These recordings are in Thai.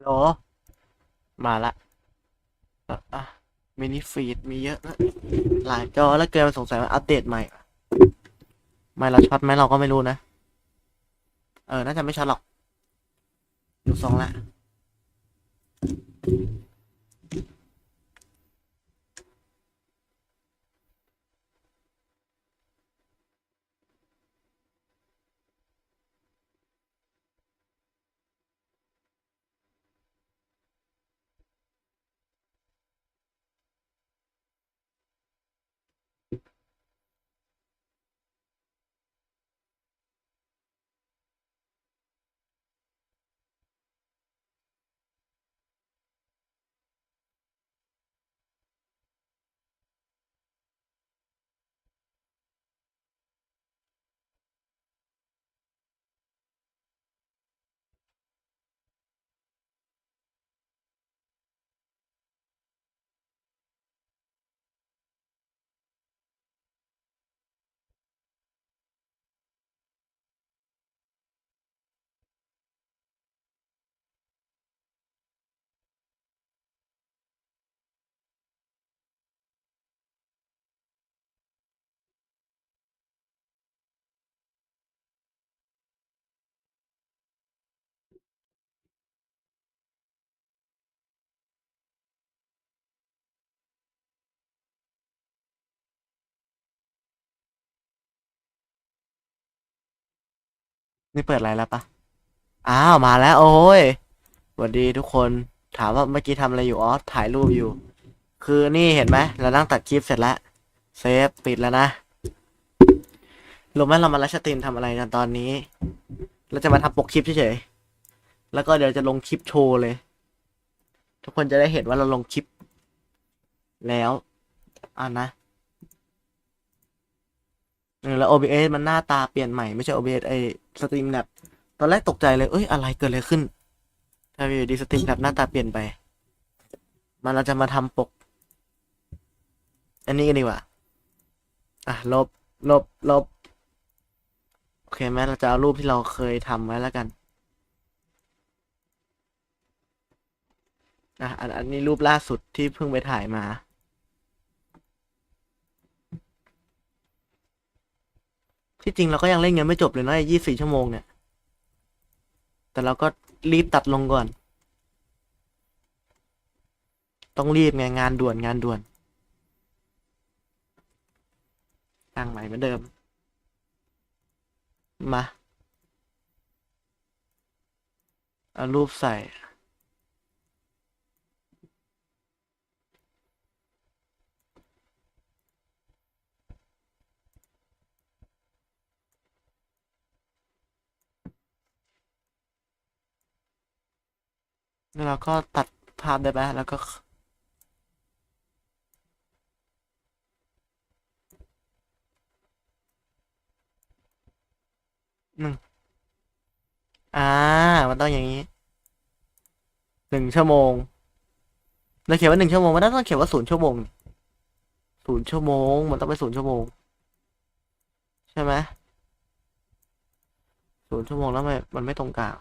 โหลมาละอะอะมินิฟีดมีเยอะนะหลายจอแล้วเกินสงสัยว่าอัปเดตใหม่ ไม่เราช็อตไหมเราก็ไม่รู้นะ เออ น่าจะไม่ช็อตหรอก ดูทรงละ นี่เปิดอะไรแล้วปะอ้าวมาแล้วโอ้ยสวัสดีทุกคนถามว่าเมื่อกี้ทำอะไรอยู่อ๋อถ่ายรูปอยู่ คือนี่เห็นไหมเรานั่งตัดคลิปเสร็จแล้วเซฟปิดแล้วนะรู้ไหมเรามาลฟ์สตรีมทำอะไรกันตอนนี้ เราจะมาทำปกคลิปเฉยๆแล้วก็เดี๋ยวจะลงคลิปโชว์เลย ทุกคนจะได้เห็นว่าเราลงคลิปแล้วอ่านะ เออแล้ว OBS มันหน้าตาเปลี่ยนใหม่ไม่ใช่ OBS ไอสตรีมแลบตอนแรกตกใจเลยเอ้ยอะไรเกิดอะไรขึ้นถ้าอยู่ดีสตรีมแลบหน้าตาเปลี่ยนไปมันเราจะมาทำปก อันนี้กันดีกว่า อะลบลบลบโอเคไหมเราจะเอารูปที่เราเคยทำไว้แล้วกันอะอันอันนี้รูปล่าสุดที่เพิ่งไปถ่ายมา ที่จริงเราก็ยังเล่นกันไม่จบเลยเนาะยี่สี่ชั่วโมงเนี่ย แต่เราก็รีบตัดลงก่อน ต้องรีบไงงานด่วนงานด่วนตั้งใหม่เหมือนเดิม มาเอารูปใส่ แล้วเราก็ตัดภาพได้ไหมแล้วก็ หนึ่ง อ่า มันต้องอย่างนี้ หนึ่งชั่วโมง เราเขียนว่าหนึ่งชั่วโมง มันต้องเขียนว่าศูนย์ชั่วโมง ศูนย์ชั่วโมง มันต้องเป็นศูนย์ชั่วโมง ใช่ไหมศูนย์ชั่วโมงแล้วมันมันไม่ตรงกลาง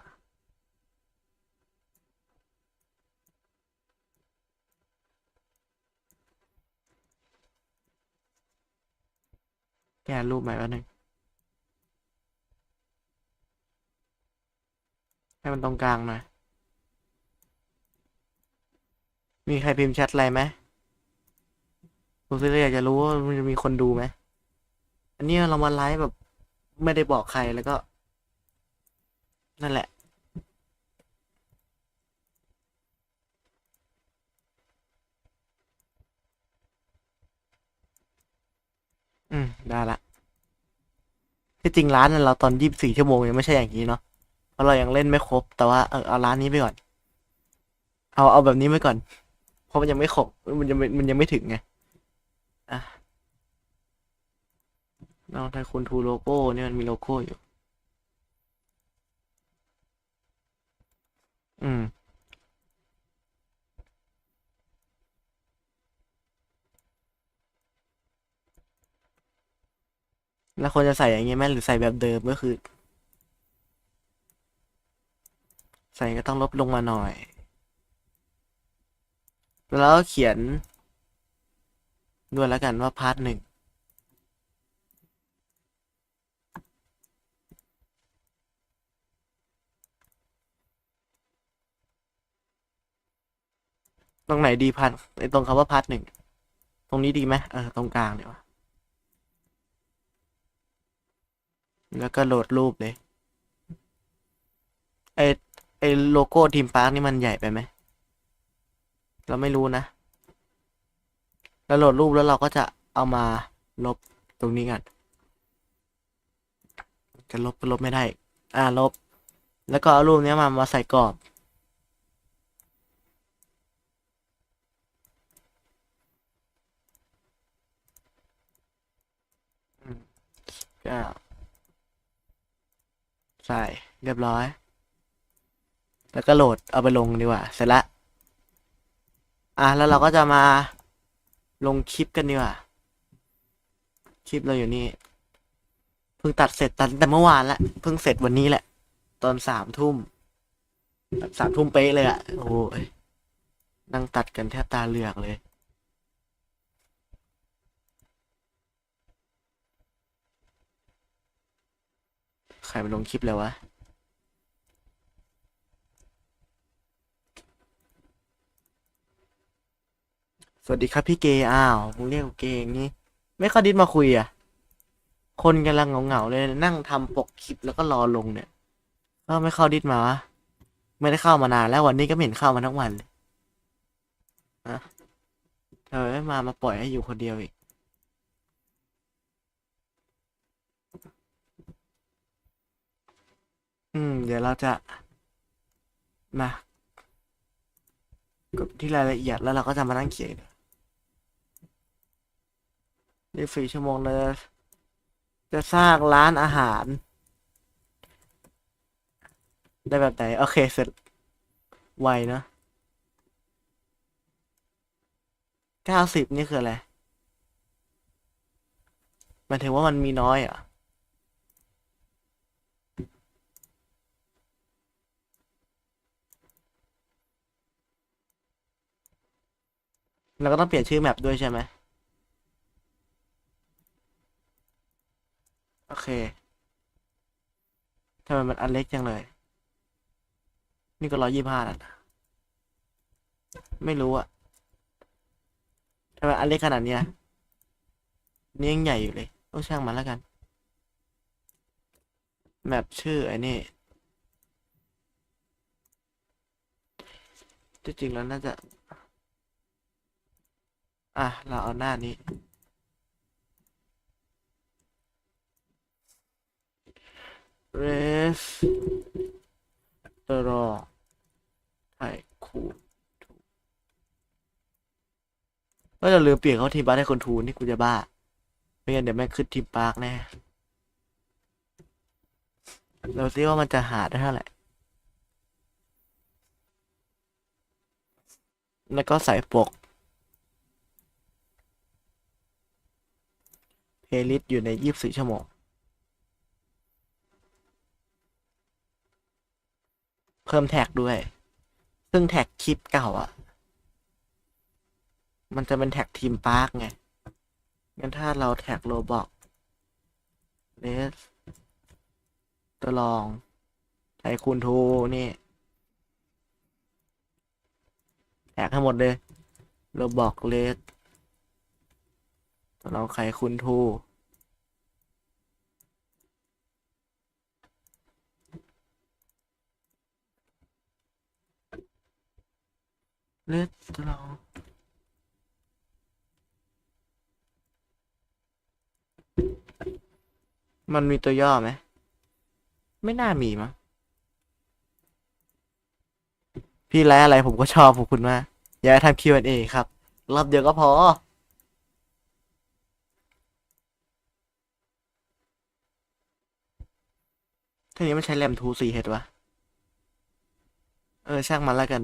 แก้รูปใหม่แป๊บนึงให้มันตรงกลางหน่อยมีใครพิมพ์แชทอะไรไหมผมซื้ออยากจะรู้ว่ามันจะมีคนดูไหม อันนี้เรามาไลฟ์แบบ ไม่ได้บอกใครแล้วก็ นั่นแหละ อืม ได้ละ ที่จริงร้านนั้นเราตอนยี่สิบสี่ชั่วโมงยังไม่ใช่อย่างนี้เนาะ เพราะเรายังเล่นไม่ครบ แต่ว่าเออเอาร้านนี้ไปก่อน เอาเอาแบบนี้ไปก่อน เพราะมันยังไม่ครบ มันยังมันยังไม่ถึงไง อะน้องไทยคุณทูโลโก้เนี่ยมันมีโลโก้อยู่ อืม แล้วควรจะใส่อย่างงี้ไหมหรือใส่แบบเดิมก็คือ ใส่ก็ต้องลบลงมาหน่อย แล้วเขียน ด้วยแล้วกันว่าพาร์ทหนึ่งตรงไหนดีพันไอตรงคำว่าพาร์ทหนึ่ง ตรงนี้ดีไหมเออตรงกลางเดี๋ยว แล้วก็โหลดรูปเลย ไอไอโลโก้ทีมปาร์คนี่มันใหญ่ไปไหม เราไม่รู้นะ แล้วโหลดรูปแล้วเราก็จะเอามาลบตรงนี้กัน จะลบก็ลบไม่ได้ อ่าลบ แล้วก็เอารูปนี้มามาใส่กรอบอืมก็ ใส่เรียบร้อย แล้วก็โหลดเอาไปลงดีกว่า เสร็จละอะแล้วเราก็จะมาลงคลิปกันดีกว่า คลิปเราอยู่นี่ เพิ่งตัดเสร็จตัดแต่เมื่อวานละเพิ่งเสร็จวันนี้แหละ ตอนสามทุ่มสามทุ่มเป๊ะเลยอะโอ้ยนั่งตัดกันแทบตาเหลือกเลย รมาลงคลิปเลยวะสวัสดีครับพี่เกย์อ้าวมึงเรียกเกย์งี้ ไม่เข้าดิสมาคุยอะ คนกำลังเหงาๆเลยนั่งทำปกคลิปแล้วก็รอลงเนี่ยก็ไม่เข้าดิสมาวะไม่ได้เข้ามานานแล้ววันนี้ก็ไม่เห็นเข้ามาทั้งวันเลยอะเออไม่มามาปล่อยให้อยู่คนเดียวอีก อืม เดี๋ยวเราจะมากดที่รายละเอียดแล้วเราก็จะมานั่งเขียนยี่สี่ชั่วโมงเลยจะสร้างร้านอาหาร ได้แบบไหน โอเคเสร็จไวเนะเก้าสิบนี่คืออะไรหมายถึงว่ามันมีน้อยอะ เราก็ต้องเปลี่ยนชื่อแมปด้วยใช่ไหมโอเคทำไมมันอันเล็กจังเลย นี่ก็ร้อยยี่ห้าแล้วนะไม่รู้อะทำไมอันเล็กขนาดนี้ยนี่ยังใหญ่อยู่เลยต้องช่างมันแล้วกัน แมปชื่อไอ้นี่จริงๆแล้วน่าจะ อะ เราเอาหน้านี้เรสตรอไทยคูก็จะลืมเปลี่ยนเขาทีมปาร์ให้คนทูนี่กูจะบ้า ไม่งั้นเดี๋ยวแม่ขึ้นทีมปาร์คแน่เราซิว่ามันจะหาได้เท่าไหร่ แล้วก็ใส่ปก เพลย์ลิสต์อยู่ใน 24 ชั่วโมง เพิ่มแท็กด้วย ซึ่งแท็กคลิปเก่าอะ่ะ มันจะเป็นแท็กทีมปาร์กไง งั้นถ้าเราแท็กโลบอกเลสตัวลองไทคูณทูนี่ แท็กให้หมดเลยโลบอกเลส ตัวลองใครคูณทูเลสตัวลองมันมีตัวย่อไหม ไม่น่ามีมั้งพี่ไลฟ์อะไรผมก็ชอบขอบคุณมาก อย่าให้ทำ Q&A ครับ รอบเดียวก็พอ ทีนี้มันใช้แรมทูสี่เฮดวะ เออ ช่างมันแล้วกัน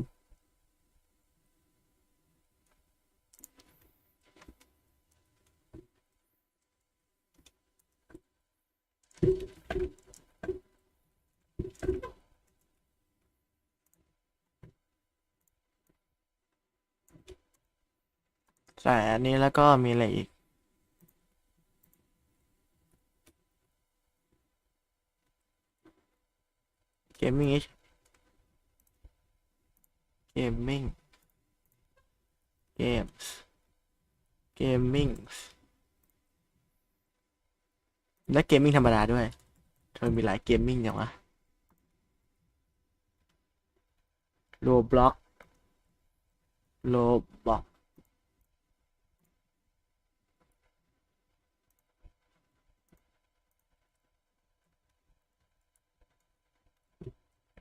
ใส่อันนี้แล้วก็มีอะไรอีก เกมมิ่งเกมมิ่งเกมส์เกมมิ่งและเกมมิ่งธรรมดาด้วยเธอมีหลายเกมมิ่งอย่างวะโลบล็อกโลบล็อก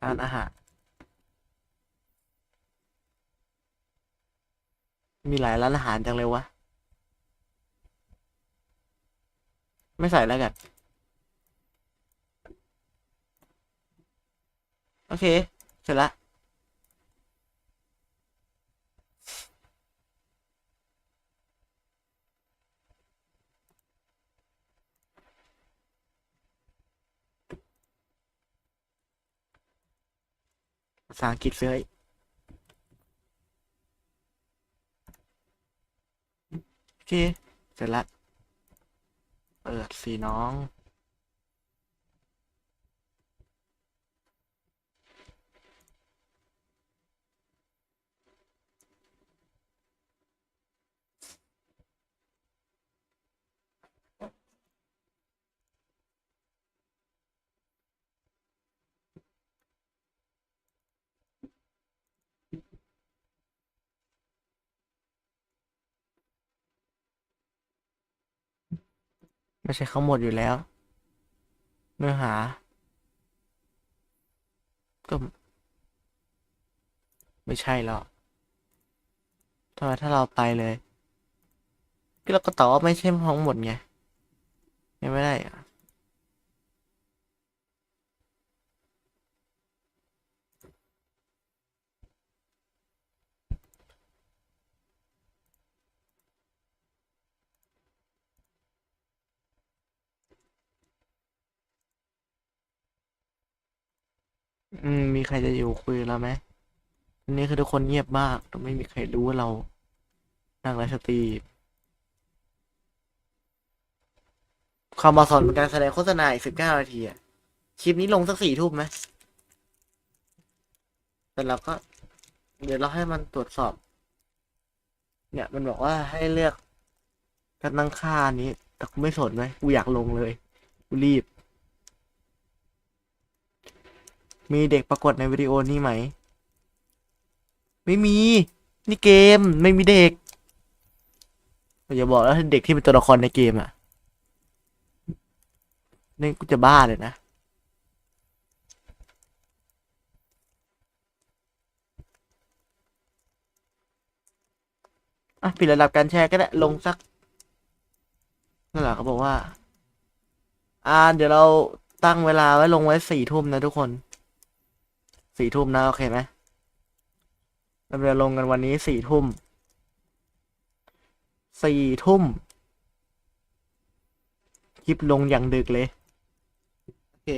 ทานอาหาร มีหลายร้านอาหารจังเลยวะ ไม่ใส่แล้วกัน โอเค เสร็จละ ภาษาอังกฤษเลยโอเค เสร็จละ เปิดสีน้อง ไม่ใช่ทั้งหมดอยู่แล้ว เนื้อหา ก็ไม่ใช่หรอกทำไมถ้าเราไปเลยก็เราก็ตอบว่าไม่ใช่ทั้งหมดไงยังไม่ได้อะ อืม มีใครจะอยู่คุยกับเราไหมอันนี้คือทุกคนเงียบมากไม่มีใครรู้ว่าเรานั่งไลฟ์สตรีมความเหมาะสมในการแสดงโฆษณาอีกสิบเก้านาทีอะคลิปนี้ลงสักสี่ทุ่มไหมแต่เราก็ เดี๋ยวเราให้มันตรวจสอบ เนี่ย มันบอกว่าให้เลือกการตั้งค่านี้ แต่กูไม่สนไหมกูอยากลงเลย กูรีบ มีเด็กปรากฏในวิดีโอนี้ไหม ไม่มี นี่เกมไม่มีเด็กอย่าบอกแล้วเด็กที่เป็นตัวละครในเกมอะ นี่กูจะบ้าเลยนะอะปิดระดับการแชร์ก็ได้ ลงสักนั่นแหละเขาบอกว่า อ่า เดี๋ยวเราตั้งเวลาไว้ลงไว้สี่ทุ่มนะทุกคน สี่ทุ่มนะ โอเคไหมเราจะลงกันวันนี้สี่ทุ่ม สี่ทุ่ม คลิปลงอย่างดึกเลย โอเค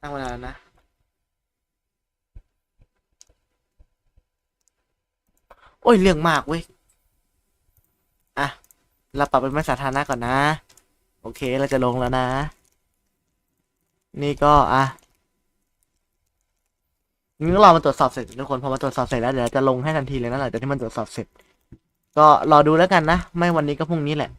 ตั้งเวลาแล้วนะ โอ้ย เรื่องมากเว้ย อะ เราปรับเป็นมาตรสาธารณะก่อนนะ โอเค เราจะลงแล้วนะ นี่ก็อะ นี่ก็รอมาตรวจสอบเสร็จทุกคนพอมาตรวจสอบเสร็จแล้วเดี๋ยวจะลงให้ทันทีเลยนะหลังจากที่มันตรวจสอบเสร็จ ก็รอดูแล้วกันนะ ไม่วันนี้ก็พรุ่งนี้แหละ